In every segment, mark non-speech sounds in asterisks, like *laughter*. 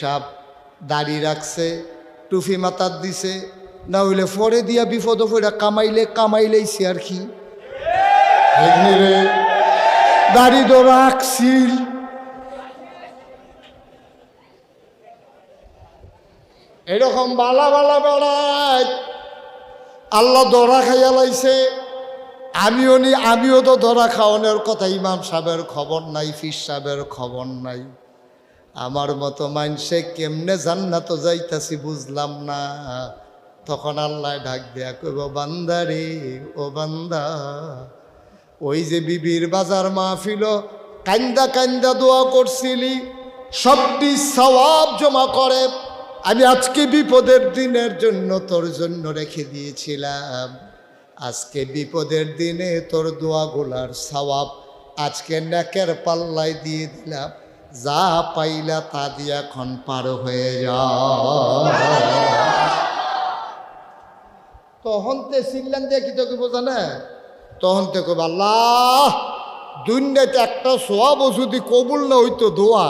সাপ দাড়ি রাখছে টুফি মাতার দিছে না হইলে ফরে দিয়া বিপদ ফইরা কামাইলে কামাইলেইছি আর কি। দাড়ি তো রাখছিল। এরকম বালা বালা বেড়ায় আল্লাহ দরা খাইয়া লাইছে। আমিও নি আমিও তো ধরা খাওয়ানোর কথা ইমাম সাহেবের খবর নাই ফির সাহেবের খবর নাই। আমার মতো মানসে কেমনে জান্নাত যাইতাছি বুঝলাম না। তখন আল্লাহ ডাক দেয়া কইব, বান্দা রে, ও বান্দা, ওই যে বিবির বাজার মাহফিল কান্দা কান্দা দোয়া করছিলি, সবটি সওয়াব জমা করে, আমি আজকে বিপদের দিনের জন্য তোর জন্য রেখে দিয়েছিলাম। আজকে বিপদের দিনে তোর দোয়াগুলার সওয়াব আজকে নাকের পাল্লায় দিয়ে দিলাম। যা পাইলা তা দিয়া এখন পার হয়ে যা। তখন তে চিল্লান দিয়ে কি তোকে বোঝা না তখন তে কব আল্লাহ, দুনিয়াতে একটা সোয়াব যদি কবুল না হইতো দোয়া,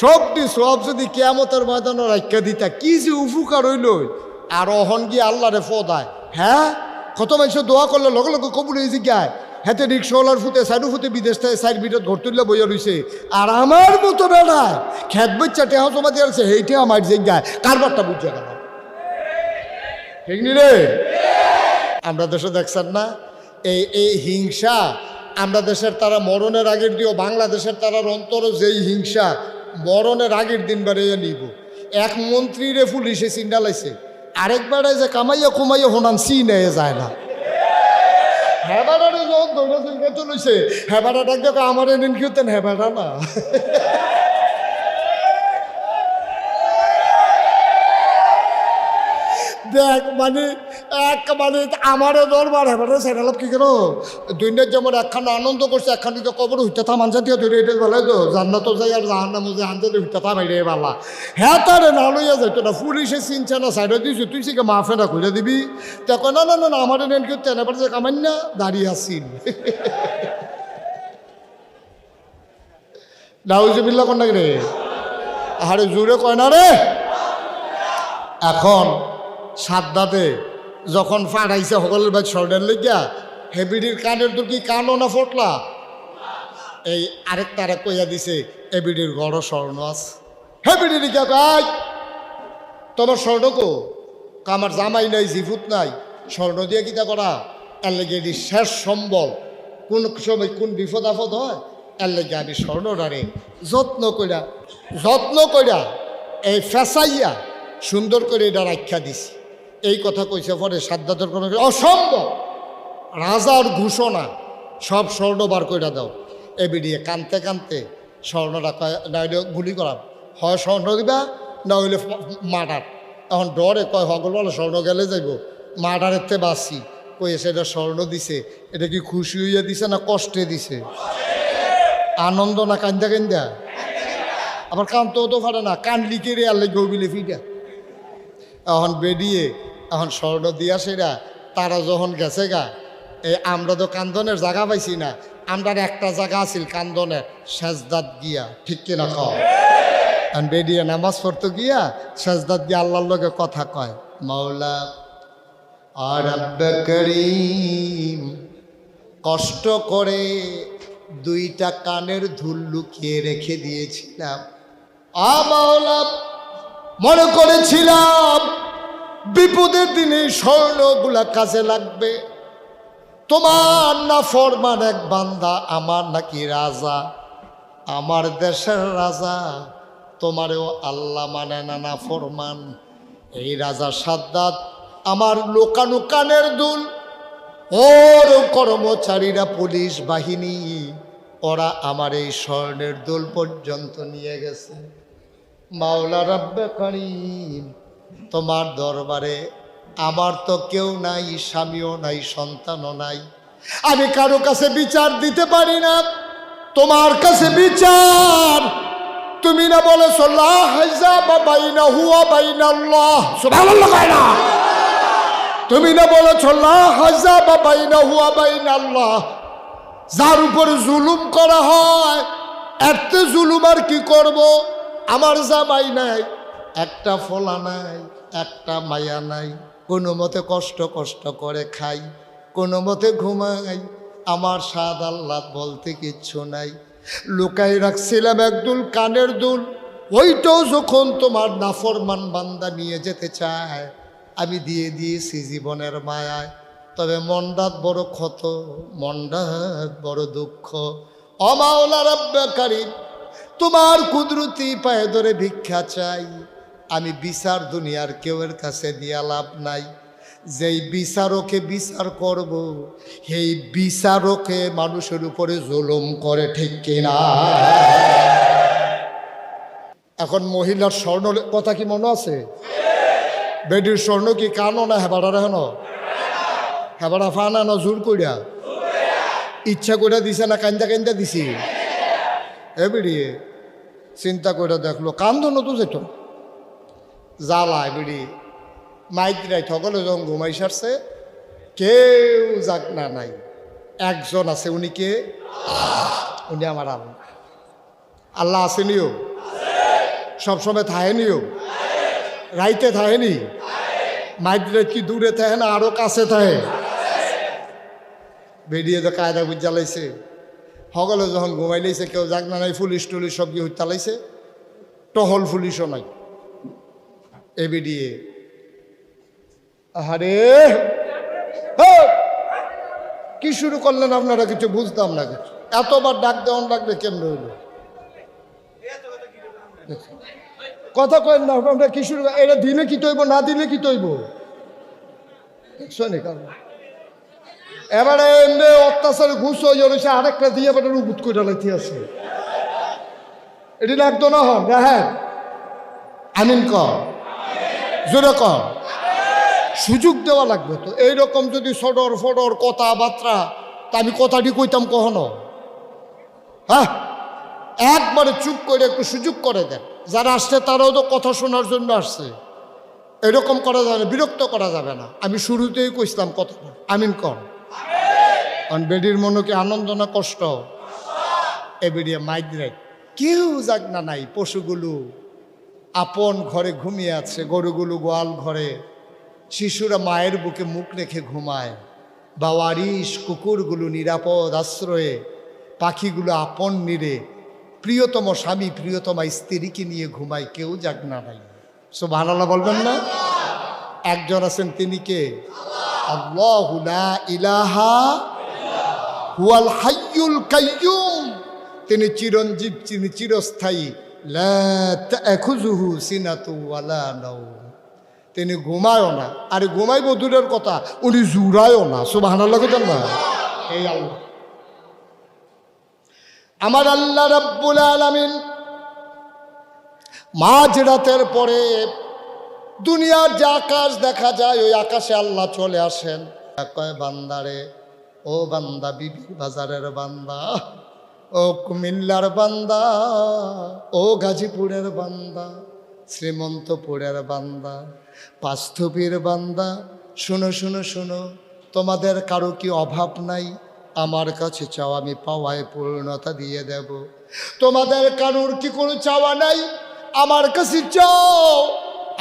সবটি সোয়াব যদি কেয়ামতের ময়দানে রাখা দিতা, কি যে উপকার হইল আর অহন গিয়ে আল্লাহরে ফদায়। হ্যাঁ? কত মানুষ দোয়া করলে লগে লগে কবুল হয়ে জিজ্ঞায় হাতে রিক্সাওয়ালার ফুতে সাইডু ফুতে বিদেশ থেকে সাইড বিরত ঘর তুললে বইয়া রইছে। আর আমার মতো বেড়ায় খেত বচ্চা টেহা জমা দিয়ে আছে সেইটা আমার জিজ্ঞায় কারবারটা বুঝে গেল? ঠিক নি রে? আমরা দেশে দেখছেন না, এই এই হিংসা, আমরা দেশের তারা মরণের আগের দিও বাংলাদেশের তারার অন্তর যেই হিংসা, মরণের আগের দিন বেড়ে নিব। এক মন্ত্রীরে পুলিশে চিন্ডালাইছে আরেকবার যে কামাইয়া কুমাইয়া হোনান চিনে যায় না। হেবাডারে যখন দৌড়া চিন্তা চলেছে ডাক দেখো আমার এদিন কি হতেন হেবাডা না দেখ মানে এক মানে আমারও দরবার হেবারে সেটালাপ কি কেন দুইনের যেমন একখান আনন্দ করছে, একখান দিকে কবর হইতে থাম আনসা দিয়ে এটা বলে তো। জান্নাত যাই আর জাহান নামে যে আনতে হইতে থাম এটা বালা। হ্যাঁ তারে না লইয়া যাইতো না, পুলিশে চিনছে না সাইডে তুই সিকে মাফে না করে দিবি। তখন না না না না, আমার নেন কেউ, তেনে পারছে কামাই না, দাঁড়িয়ে আসিন *laughs* নাউজুবিল্লা কোন রে? আরে জুড়ে কয় না রে? এখন সাদ্দাতে যখন ফাটাইছে সকলের ভাই স্বর্ণের লেগিয়া হেবিডির কানের তোর কি কানও না ফটলা? এই আরেক তারা কইয়া দিছে এবিডির গড় স্বর্ণ আছে। হেবিডির কে কয়? তোমার স্বর্ণ কো? আমার জামাই নাই জিভুত নাই। স্বর্ণ দিয়ে কিতা করা? এর লেগে এটি শেষ সম্বল। কোন সময় কোন বিপদ আপদ হয়, এর লেগে আমি স্বর্ণটারে যত্ন কইরা যত্ন কইরা এই ফেসাইয়া সুন্দর করে এটা রাখা দিছি। এই কথা কইছে পরে সাদ্দাতের কোনো অসম্ভব! রাজার ঘোষণা সব স্বর্ণ বার কইরা দাও। এ বিডিয়ে কানতে কানতে স্বর্ণটা কয়, না হইলে গুলি করাম। হয় স্বর্ণ দিবা, না হইলে মার্ডার। এখন ডরে কয়, হগল বলে স্বর্ণ গেলে যাইব। মার্ডারের তে বাসি কই সেটা স্বর্ণ দিছে। এটা কি খুশি হইয়া দিছে না কষ্টে দিছে? আনন্দ না কান্দা কান্দা? আবার কানতেও তো পারে না। কান লিখে রে আল্লাহ গৌবিলে ফিটা। এখন বেরিয়ে এখন স্বর্ণ দিয়া সেরা, তারা যখন গেছে গা এই আমরা তো কান্দনের জায়গা পাইছি না আমরা একটা জায়গা আছিল কান্দনের সেজদাত গিয়া, ঠিক কিনা কও? এখন বেরিয়ে নামাজ পড়তো গিয়া সেজদাত গিয়া আল্লাহর লোকে কথা কয়, মাওলা, আর করিম, কষ্ট করে দুইটা কানের ধুল লুকিয়ে রেখে দিয়েছিলাম। আ মাওলা, মনে করেছিলাম বিপদের দিনে স্বর্ণগুলা কাজে লাগবে। তোমার না ফরমান এক বান্দা, আমার নাকি রাজা, আমার দেশের রাজা, তোমারেও আল্লাহ মানে না ফরমান। এই রাজা সাদ্দাত আমার লোকানু কানের দুল। ওর কর্মচারীরা পুলিশ বাহিনী, ওরা আমার এই স্বর্ণের দোল পর্যন্ত নিয়ে গেছে। মাওলা রাব্বে করিম তোমার দরবারে আমার তো কেউ নাই, স্বামীও নাই, সন্তানও নাই। আমি কারও কাছে বিচার দিতে পারি না। তোমার কাছে বিচার। তুমি না বলেছ, লা হাইজা বা বাইনা বাইনা আল্লাহ না। তুমি না বলেছ যার উপরে জুলুম করা হয় এত জুলুম আর কি করব? আমার জামাই নাই। একটা ফলা নাই, একটা মায়া নাই। কোনো মতে কষ্ট কষ্ট করে খাই, কোনো মতে ঘুমাই। আমার স্বাদ আল্লাহ বলতে কিচ্ছু নাই। লুকাই রাখছিলাম একদুল কানের দুল। ওইটাও যখন তোমার নাফরমান বান্দা নিয়ে যেতে চায়, আমি দিয়ে দিয়েছি জীবনের মায়ায়। তবে মন্ডাত বড় ক্ষত মন্ডাত বড় দুঃখ। অমাওলা রব্বাকারী, তোমার কুদরতি পায়ে ধরে ভিক্ষা চাই। আমি বিচার দুনিয়ার কেউয়ের কাছে দিয়া লাভ নাই। যেই বিচারকে বিচার করব, সেই বিচারকে মানুষের উপরে জুলুম করে, ঠিক কিনা এখন মহিলার স্বর্ণ কথা কি মনে আছে? বেডির স্বর্ণ কি কানো না হেবাড়া হেন হেবাড়া ফানা না জোর কইরা? ইচ্ছা করে দিছে না কান্দা কান্দা দিছি? এ বেরিয়ে চিন্তা করে দেখল, কান্দ নতুন যেত। জ্বালা বেড়ি মাইক রাই সকলে যখন ঘুমাই সারছে, কেউ যাক না নাই। একজন আছে, উনি কে? উনি আমার আল্লাহ। আল্লাহ আসেনিও সবসময় থাহেনিও রাইতে থাহেনি মাইদ্রে কি দূরে থাকে না, আরও কাছে থাকে বেরিয়ে তো কায়দা বুঝ জ্বালাইছে। সকলে যখন ঘুমাই লাইছে, কেউ যাক না নাই, পুলিশ টুলিশ সব গিয়ে চালাইছে টহল পুলিশও নাই। এ বেরিয়ে আহারে। হ্যাঁ! কি শুরু করলেন আপনারা? কিছু বুঝতাম না। কিছু এতবার ডাক দেওয়ান লাগলে কেমন হইল? কথা কয়েন না আমরা কি শুরু এটা দিলে কি তৈব, না দিলে কি তৈব? শোনে কারণ। এবারে এমনি অত্যাচারে, ঘুষ হয়ে যাবে আরেকটা দিয়ে এবার রুবুত করে লাইতে আছে। এটি লাগতো না হন? হ্যাঁ। আমিন কর। জোরে কর সুযোগ দেওয়া লাগবে তো। এইরকম যদি সডর ফডর কথাবার্তা, তা আমি কথাটি কইতাম কখনো? হ্যাঁ? একবারে চুপ করে একটু সুযোগ করে দেন। যারা আসছে তারাও তো কথা শোনার জন্য আসছে। এরকম করা যাবে না বিরক্ত করা যাবে না। আমি শুরুতেই কইছিলাম কথা আমিন কর। কারণ বেডির মনে কি আনন্দ না কষ্ট? এ বেরিয়ে মাইগ্রেট। কেউ যাক না নাই পশুগুলো। আপন ঘরে ঘুমিয়ে আছে, গরুগুলো গোয়াল ঘরে। শিশুরা মায়ের বুকে মুখ রেখে ঘুমায়। বা বাওয়ারিশ কুকুরগুলো নিরাপদ আশ্রয়ে, পাখিগুলো আপন নিরে। প্রিয়তম স্বামী প্রিয়তমা স্ত্রীকে নিয়ে ঘুমায়, কেউ যাক না নাই সো ভালো বলবেন না? একজন আছেন তিনি কে? ইলাহা কাইয়ুম। তিনি চিরঞ্জীব, তিনি চিরস্থায়ী। তিনি ঘুমায়ও না। আর ঘুমাইব দূরের কথা, উনি জুড়ায়ও না। সুবহানাল্লাহ কইতেন না? এই আল্লাহ। আমার আল্লাহ রাব্বুল আলামিন মাঝ রাতের পরে দুনিয়ার যে আকাশ দেখা যায়, ওই আকাশে আল্লাহ চলে আসেন। কয় বান্দারে, ও বান্দা, বিবি বাজারের বান্দা। ও কুমিল্লার বান্দা, ও গাজীপুরের বান্দা, শ্রীমন্তপুরের বান্দা পাস্থবীর বান্দা, শুনো শুনো শুনো, তোমাদের কারও কি অভাব নাই? আমার কাছে চাও, আমি পাওয়ায় পূর্ণতা দিয়ে দেব। তোমাদের কারোর কি কোনো চাওয়া নাই? আমার কাছে চাও,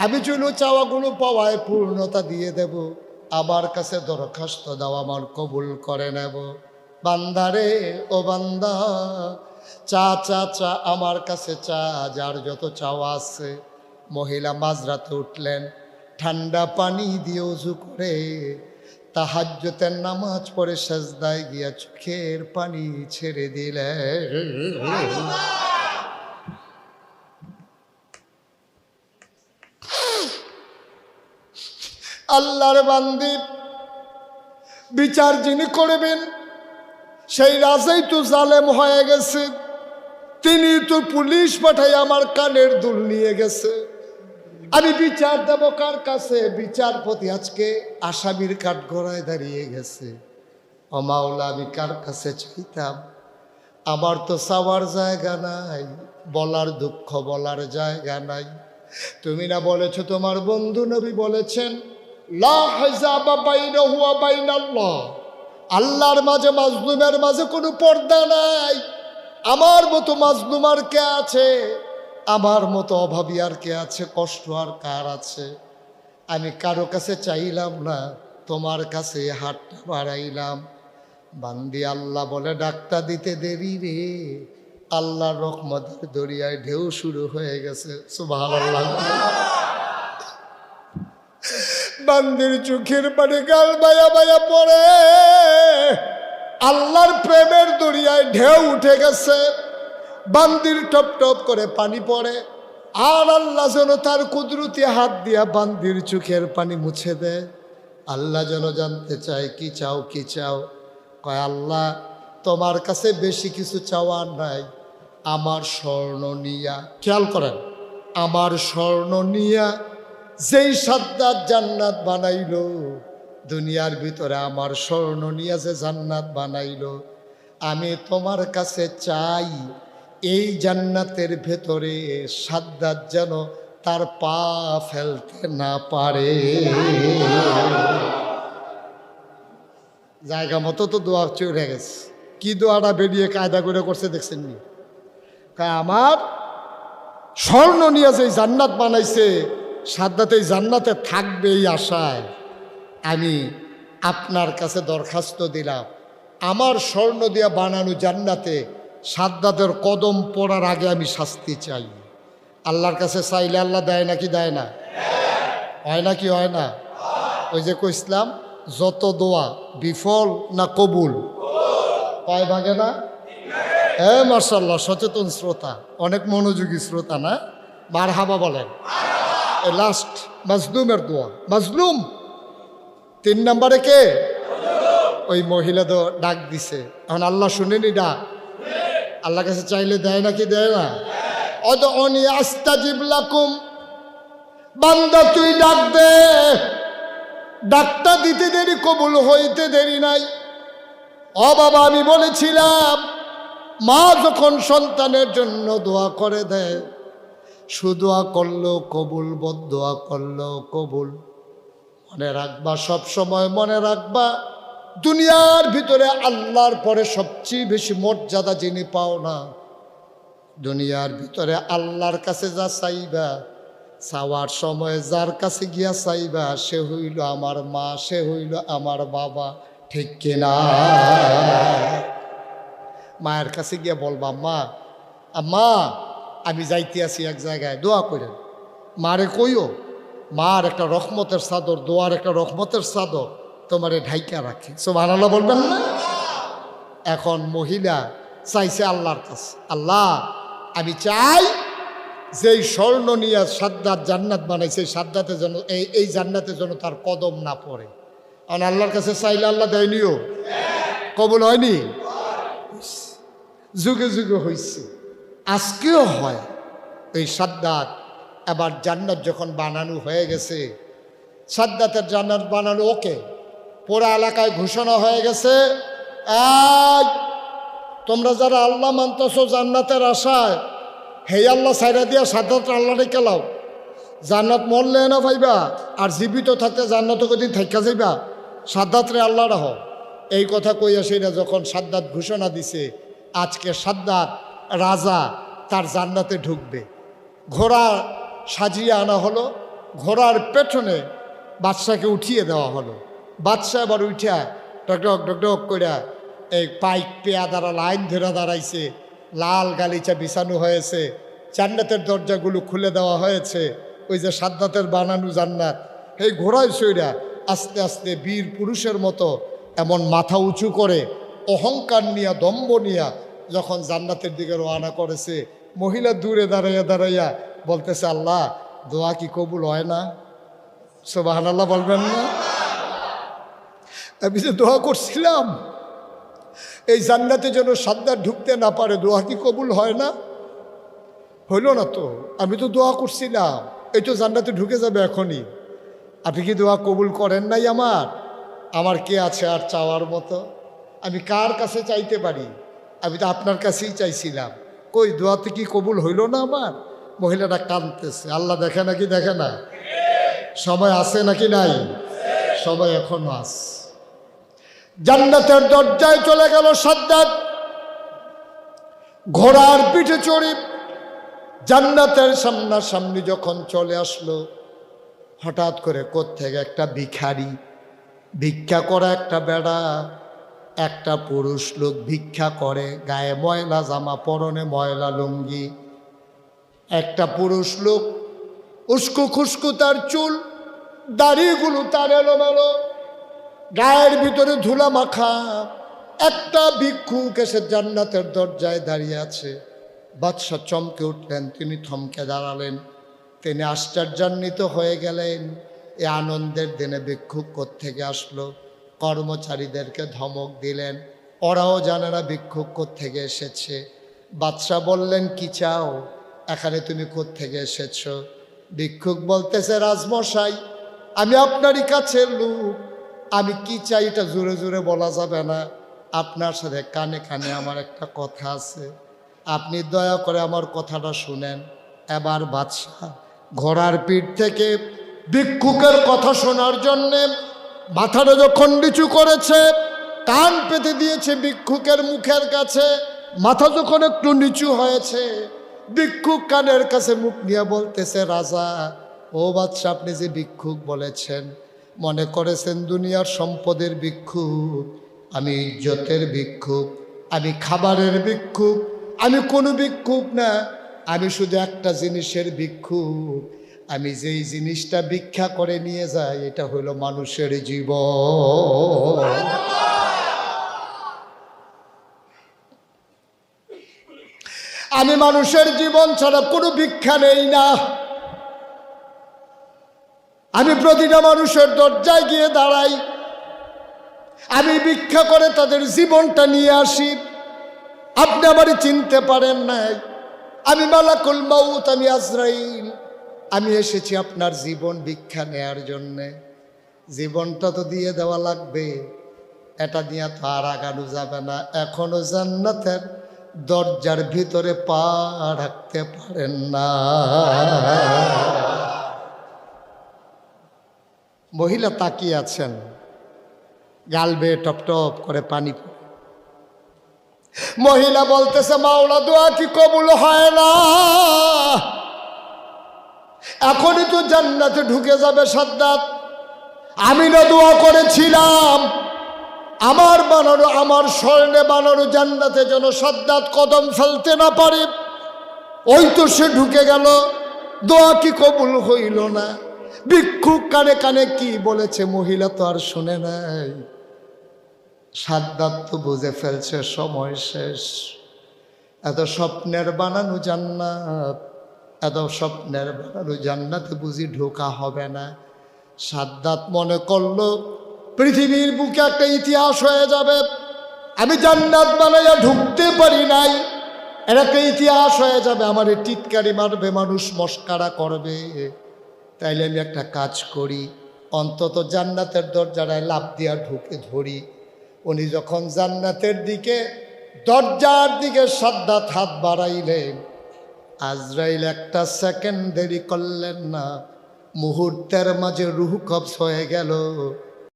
আমি চলো চাওয়াগুলো পাওয়ায় পূর্ণতা দিয়ে দেব। আমার কাছে দরখাস্ত দাও, আমার কবুল করে নেব। বান্দারে, ও বান্দা, চা চা চা, আমার কাছে চা, যার যত চাওয়া আছে। মহিলা মাঝরাতে উঠলেন, ঠান্ডা পানি দিয়ে উজু করে তাহাজ্যতের নামাজ পড়ে সাজদায় গিয়া চোখের পানি ছেড়ে দিলেন। আল্লাহর বান্দি, বিচার যিনি করবেন সেই রাজাই তো জালেম হয়ে গেছে। তিনি তো পুলিশ পাঠাই আমার কানের দুল নিয়ে গেছে। আমি বিচার দেব কার কাছে? বিচারপতি আজকে আসামির কাঠ গড়ায় দাঁড়িয়ে গেছে। অমাওলা আমি কার কাছে চাইতাম? আমার তো চাওয়ার জায়গা নাই, বলার দুঃখ বলার জায়গা নাই। তুমি না বলেছ তোমার বন্ধু নবী বলেছেন, লা হাজাবা বাইনাহু ওয়া বাইনাল্লাহ। আল্লাহর মাঝে মাজলুমের মাঝে কোনো পর্দা নাই। আমার মতো মাজলুমার কে আছে? আমার মতো অভাবী আর কে আছে? কষ্ট আর কার আছে? আমি কারও কাছে চাইলাম না, তোমার কাছে হাতটা বাড়াইলাম। বান্দি আল্লাহ বলে, ডাক্তার দিতে দেরি রে। আল্লাহর রহমতের দরিয়ায় ঢেউ শুরু হয়ে গেছে। সুবাহ বান্দির চোখের পানি গাল বায়া বায়া পড়ে। আল্লাহর প্রেমের দরিয়ায় ঢেউ উঠে গেছে। বান্দির টপ টপ করে পানি পড়ে। আর আল্লাহ যেন তার কুদরতি হাত দিয়া বান্দির চোখের পানি মুছে দেয়। আল্লাহ যেন জানতে চায়, কি চাও কি চাও? কয়, আল্লাহ, তোমার কাছে বেশি কিছু চাওয়ার নাই। আমার স্বর্ণ নিয়া খেয়াল করেন, আমার স্বর্ণ নিয়া যেই সাদ্দাত জান্নাত বানাইল, দুনিয়ার ভিতরে আমার স্বর্ণ নিয়ে জান্নাত বানাইলো, আমি তোমার কাছে চাই এই জান্নাতের ভেতরে সাদ্দাত যেন তার পা ফেলতে না পারে। জায়গা মতো তো দোয়া চলে গেছে। কি দোয়াটা বেরিয়ে কায়দা করে করছে দেখছেন নি? আমার স্বর্ণ নিয়ে যে জান্নাত বানাইছে সাদ্দাতে জান্নাতে থাকবে এই আশায় আমি আপনার কাছে দরখাস্ত দিলাম। আমার স্বর্ণ দিয়া বানানো জান্নাতে সাদ্দাতের কদম পড়ার আগে আমি শাস্তি চাই। আল্লাহর কাছে চাইলে আল্লাহ দেয় নাকি দেয় না? হয় না কি হয় না? ওই যে কইসলাম যত দোয়া বিফল না কবুল। কয় ভাগে না? হ্যাঁ মার্শাল্লাহ সচেতন শ্রোতা, অনেক মনোযোগী শ্রোতা না? বার হাবা বলেন। লাস্ট মাজলুমের দোয়া মাজলুম তিন নম্বরে কে? ওই মহিলা তো ডাক দিছে। এখন আল্লাহ শুনেনি ডাক। আল্লাহ কাছে চাইলে দেয় নাকি দেয় না? অদ অনি আস্তাজিব লাকুম। বান্দা, তুই ডাক দে। ডাকটা দিতে দেরি, কবুল হইতে দেরি নাই। ও বাবা, আমি বলেছিলাম, মা যখন সন্তানের জন্য দোয়া করে দেয় সুদোয়া করল, কবুল, বদোয়া করল, কবুল। মনে রাখবা, সব সময় মনে রাখবা, দুনিয়ার ভিতরে আল্লাহর পরে সবচেয়ে বেশি মর্যাদা যিনি পাও না, দুনিয়ার ভিতরে আল্লাহর কাছে যা চাইবা, চাওয়ার সময় যার কাছে গিয়া চাইবা, সে হইল আমার মা, সে হইল আমার বাবা, ঠিক কিনা মায়ের কাছে গিয়া বলবা, মা মা আমি যাইতে আছি এক জায়গায় দোয়া করেন। মারে কইও মার একটা রহমতের চাদর দোয়ার একটা রহমতের চাদর তোমারে ঢাইকা রাখে। সব আল্লাহ বলবেন না? এখন মহিলা চাইছে আল্লাহর কাছে আল্লাহ আমি চাই যেই স্বর্ণ নিয়ে সাদ্দাত জান্নাত বানাইছে এই সাদ্দাতের জন্য এই এই জান্নাতের জন্য তার কদম না পড়ে। কারণ আল্লাহর কাছে চাইলে আল্লাহ দেয়নিও? কবুল হয়নি? যুগে যুগে হয়েছে আজকেও হয়। এই সাদ্দাত এবার জান্নাত যখন বানানো হয়ে গেছে, সাদ্দাতের জান্নাত বানানো ওকে? পুরা এলাকায় ঘোষণা হয়ে গেছে এই তোমরা যারা আল্লাহ মানতেছ জান্নাতের আশায় হে আল্লাহ সাইরা দিয়া সাদ্দাত আল্লাহ আল্লাহরে কেলাও জান্নাত মরলে না ভাইবা আর জীবিত থাকতে জান্নাত কদিন থাকা যাইবা। সাদ্দাত রে আল্লাহ রাহ। এই কথা কইয়া সেটা যখন সাদ্দাত ঘোষণা দিছে, আজকে সাদ্দাত রাজা তার জান্নাতে ঢুকবে। ঘোড়া সাজিয়ে আনা হলো, ঘোড়ার পেছনে বাদশাকে উঠিয়ে দেওয়া হলো। বাদশাহ আবার উঠিয়া ডকডক ডকডক কইরা এই পাইক পেয়া দ্বারা লাইন ধরে দাঁড়াইছে, লাল গালিচা বিছানো হয়েছে, জান্নাতের দরজাগুলো খুলে দেওয়া হয়েছে, ওই যে সাদ্দাতের বানানো জান্নাত। এই ঘোড়ায় সইরা আস্তে আস্তে বীর পুরুষের মতো এমন মাথা উঁচু করে অহংকার নিয়া দম্ব নিয়া যখন জান্নাতের দিকে রওনা করেছে, মহিলা দূরে দাঁড়াইয়া দাঁড়াইয়া বলতেছে, আল্লাহ, দোয়া কি কবুল হয় না? সোবাহান আল্লাহ বলবেন না। আমি যে দোয়া করছিলাম, এই জান্নাতে যেন সাদ্দার ঢুকতে না পারে, দোয়া কি কবুল হয় না? হইল না তো, আমি তো দোয়া করছিলাম, এই তো জান্নাতে ঢুকে যাবে এখনই। আপনি কি দোয়া কবুল করেন নাই আমার? আমার কে আছে আর চাওয়ার মতো? আমি কার কাছে চাইতে পারি? আমি তো আপনার কাছেই চাইছিলাম। কই, দোয়াতে কি কবুল হইল না আমার? মহিলাটা কাঁদতেছে। আল্লাহ দেখে নাকি দেখে না? সময় আছে নাকি নাই? সবাই এখনও আস জান্নাতের দরজায় চলে গেল সাদ্দাত ঘোড়ার পিঠে চড়ি জান্নাতের সামনাসামনি যখন চলে আসলো, হঠাৎ করে কোত্থেকে একটা ভিখারি, ভিক্ষা করা একটা বেড়া একটা পুরুষ লোক ভিক্ষা করে, গায়ে ময়লা জামা, পরনে ময়লা লুঙ্গি। একটা পুরুষ লোক উস্কু খুস্কু তার চুল, দাড়িগুলো তার এলোমেলো, গায়ের ভিতরে ধুলা মাখা। একটা ভিক্ষুক এসে জান্নাতের দরজায় দাঁড়িয়ে আছে। বাদশাহ চমকে উঠলেন, তিনি থমকে দাঁড়ালেন। তিনি আশ্চর্যান্বিত হয়ে গেলেন, এ আনন্দের দিনে ভিক্ষুক থেকে আসলো? কর্মচারীদেরকে ধমক দিলেন। ওরাও জানে না ভিক্ষুক থেকে এসেছে। বাদশাহ বললেন, কি চাও? এখানে তুমি থেকে এসেছ? ভিক্ষুক বলতেছে, রাজমশাই, আমি আপনারই কাছের লোক। আমি কি চাই এটা জোরে জোরে বলা যাবে না। আপনার সাথে কানে কানে আমার একটা কথা আছে। আপনি দয়া করে আমার কথাটা শুনেন। এবার বাদশাহ ঘোড়ার পিঠ থেকে ভিক্ষুকের কথা শোনার জন্যে মাথাটা যখন নিচু করেছে, কান পেতে দিয়েছে ভিক্ষুকের মুখের কাছে, মাথা যখন একটু নিচু হয়েছে, ভিক্ষুক কানের কাছে মুখ নিয়ে বলতেছে, রাজা, ও বাদশাহ আপনি যে ভিক্ষুক বলেছেন, মনে করেছেন দুনিয়ার সম্পদের ভিক্ষুক, আমি ইজ্জতের ভিক্ষুক, আমি খাবারের ভিক্ষুক, আমি কোনো ভিক্ষুক না, আমি শুধু একটা জিনিসের ভিক্ষুক আমি যেই জিনিসটা ভিক্ষা করে নিয়ে যাই, এটা হলো মানুষের জীবন। আমি মানুষের জীবন ছাড়া কোনো ভিক্ষা নেই না। আমি প্রতিটা মানুষের দরজায় গিয়ে দাঁড়াই। আমি ভিক্ষা করে তাদের জীবনটা নিয়ে আসি। আপনি আমারে চিনতে পারেন নাই। আমি মালাকুল মাউত, আমি আজরাইল। আমি এসেছি আপনার জীবন ভিক্ষা নেয়ার জন্যে। জীবনটা তো দিয়ে দেওয়া লাগবে। এটা নিয়ে তো আর আগানো যাবে না। এখনও জান্নাতের দরজার ভিতরে পা রাখতে পারেন না। মহিলা তাকিয়ে আছেন। গাল বেয়ে টপ টপ করে পানি মহিলা বলতেছে, মাওলা, দোয়া কি কবুল হয় না? এখনই তো জান্নাতে ঢুকে যাবে সাদ্দাত। আমি না দোয়া করেছিলাম, আমার বানানো, আমার স্বর্ণে বানানো জান্নাতে যেন সাদ্দাত কদম ফেলতে না পারে। ওই তো সে ঢুকে গেল, দোয়া কি কবুল হইল না? ভিক্ষুক কানে কানে কি বলেছে, মহিলা তো আর শুনে নাই। সাদ্দাত তো বুঝে ফেলছে, সময় শেষ। এত স্বপ্নের বানানো জান্নাত এত স্বপ্নের বানানো জান্নাতে বুঝি ঢোকা হবে না। সাদ্দাত মনে করল, পৃথিবীর বুকে একটা ইতিহাস হয়ে যাবে। আমি জান্নাত বানাইয়া ঢুকতে পারি নাই। এর একটা ইতিহাস হয়ে যাবে। আমার এই টিটকারি মারবে, মানুষ মস্কারা করবে। তাইলে আমি একটা কাজ করি। অন্তত জান্নাতের দরজাটায় লাভ দিয়া ঢুকে ধরি। উনি যখন জান্নাতের দিকে, দরজার দিকে সাদ্দাত হাত বাড়াইলেন আজরাইল একটা সেকেন্ড দেরি করলেন না। মুহূর্তের মাঝে রুহ কবস হয়ে গেল।